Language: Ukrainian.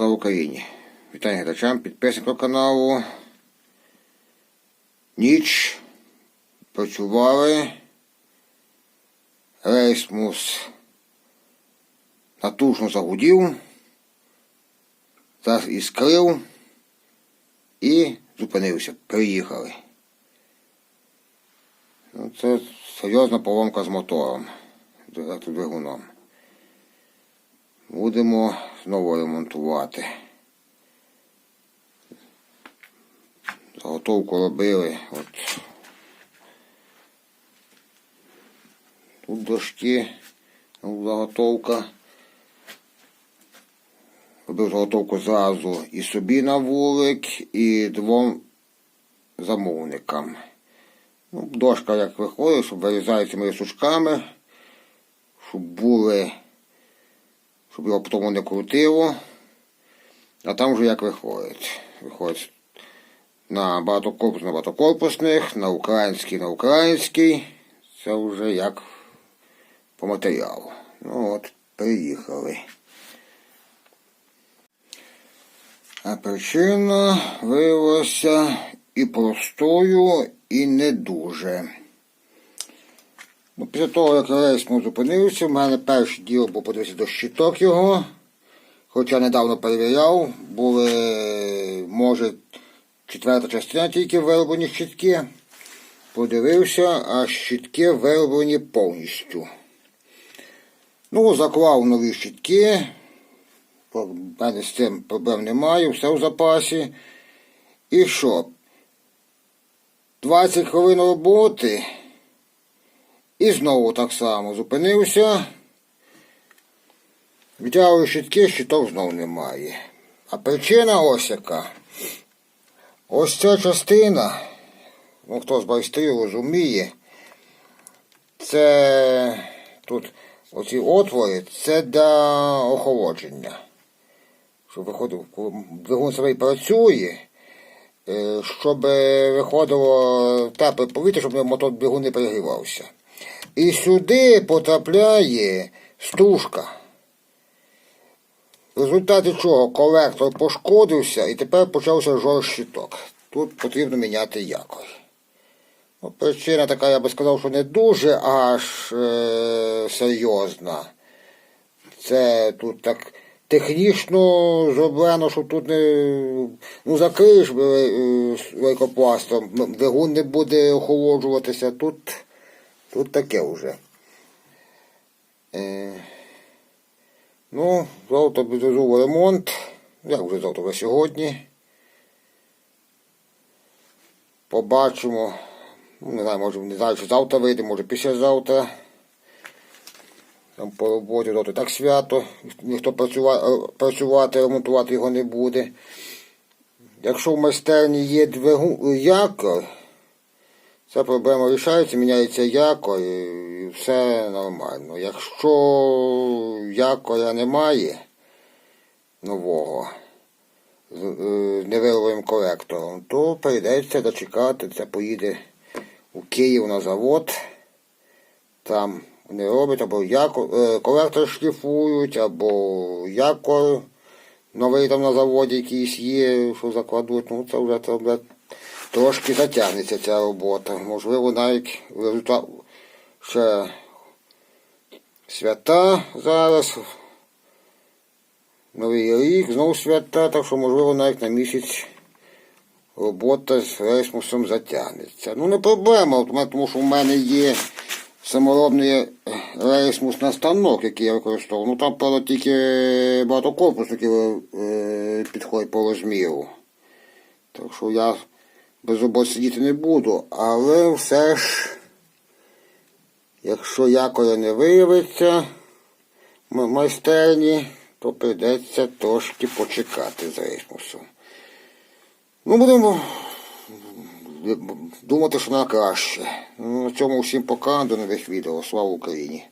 Слава Україні! Вітаю глядачам, підписникам каналу. Ніч. Працювали. Рейсмус натужно загудів. Зараз іскрив і зупинився. Приїхали. Ну, це серйозна поломка з мотором, з електродвигуном. Будемо знову ремонтувати. Заготовку робили. От. Тут дошки, ну, заготовка. Робив заготовку зразу і собі на вулик, і двом замовникам. Ну, дошка як виходить, щоб вирізається цими сучками, щоб були щоб його потім не крутило. А там вже як виходить. Виходить на багатокорпус на багатокорпусних, на український на український. Це вже як по матеріалу. Ну от, приїхали. А причина виявилася і простою, і не дуже. Ну, після того, як рейс ми зупинився, в мене перше діло було подивитися до щиток його. Хоча недавно перевіряв, були, може, четверта частина тільки вироблені щитки. Подивився, а щитки вироблені повністю. Ну, заклав нові щитки. В мене з цим проблем немає, все в запасі. І що? 20 хвилин роботи. І знову так само зупинився. Витягую щитки, щиток знову немає. А причина ось яка. Ось ця частина, ну хто з байстрів розуміє, це тут оці отвори, це для охолодження. Щоб виходив, коли двигун себе працює, е, щоб виходило тепле повітря, щоб мотор двигун не перегрівався. І сюди потрапляє стужка. В результаті чого колектор пошкодився і тепер почався жор щиток. Тут потрібно міняти якось. Ну, причина така, я би сказав, що не дуже аж е- серйозна. Це тут так технічно зроблено, що тут не ну, закриєш великопластом, двигун не буде охолоджуватися. Тут Тут таке вже. Е, ну, завтра підвезу ремонт. Як вже завтра вже сьогодні. Побачимо. Ну, не знаю, може, не знаю, чи завтра вийде, може післязавтра. Там по роботі завтра так свято, ніхто працювати, працювати, ремонтувати його не буде. Якщо в майстерні є двигун якор, Ця проблема вирішається, міняється якор і все нормально. Якщо якоря немає нового з невиловим коректором, то прийдеться дочекати, це поїде у Київ на завод. Там вони роблять або якор, коректор шліфують, або якор новий там на заводі якийсь є, що закладуть. Ну це вже це трошки затягнеться ця робота. Можливо, навіть результат ще свята зараз. Новий рік, знову свята, так що, можливо, навіть на місяць робота з рейсмусом затягнеться. Ну, не проблема, тому що в мене є саморобний рейсмус на станок, який я використовував. Ну там, правда, тільки багатокорпусників е, підходить по розміру. Так що я без роботи сидіти не буду, але все ж, якщо якоря не виявиться в майстерні, то прийдеться трошки почекати з рейсмусом. Ну, будемо думати, що на краще. Ну, на цьому всім пока, до нових відео. Слава Україні!